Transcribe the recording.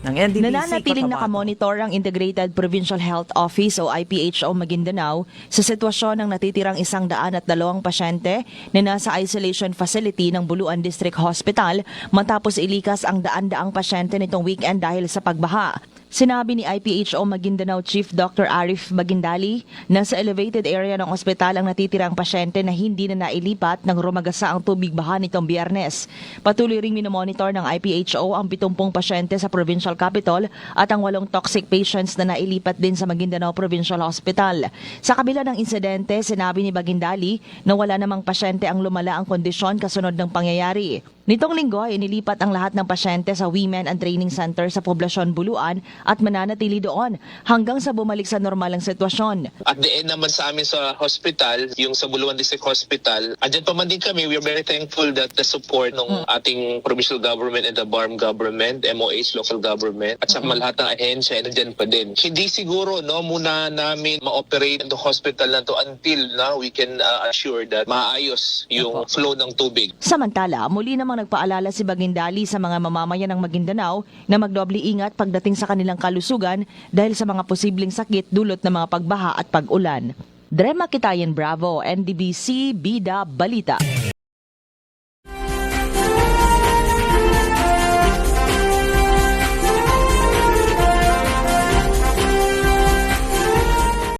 ng NDBC Nananatiling nakamonitor ang Integrated Provincial Health Office o IPHO Maguindanao sa sitwasyon ng natitirang isang daan at dalawang pasyente na nasa isolation facility ng Buluan District Hospital matapos ilikas ang daan-daang pasyente nitong weekend dahil sa pagbaha. Sinabi ni IPHO Maguindanao Chief Dr. Arif Magindali na sa elevated area ng ospital ang natitirang pasyente na hindi na nailipat nang rumagasa ang tubig baha nitong biyernes. Patuloy ring minomonitor ng IPHO ang 70 pasyente sa provincial capital at ang walong toxic patients na nailipat din sa Maguindanao Provincial Hospital. Sa kabila ng insidente, sinabi ni Magindali na wala namang pasyente ang lumala ang kondisyon kasunod ng pangyayari. Nitong linggo ay inilipat ang lahat ng pasyente sa Women and Training Center sa Poblasyon Buluan at mananatili doon hanggang sa bumalik sa normal ang sitwasyon. At the end naman sa amin sa hospital, yung sa Buluan District Hospital, andyan pa man din kami. We are very thankful that the support ng ating provincial government and the BARM government, MOH, local government, at sa lahat ng ahensya, ay nandyan pa din. Hindi siguro no muna namin ma-operate the hospital na to until now we can uh, assure that maayos yung flow ng tubig. Samantala, muli namang nagpaalala si Bagindali sa mga mamamayan ng Maguindanao na magdoble ingat pagdating sa kanilang kalusugan dahil sa mga posibleng sakit dulot ng mga pagbaha at pag-ulan. Drema Kitayan Bravo, NDBC, Bida, Balita.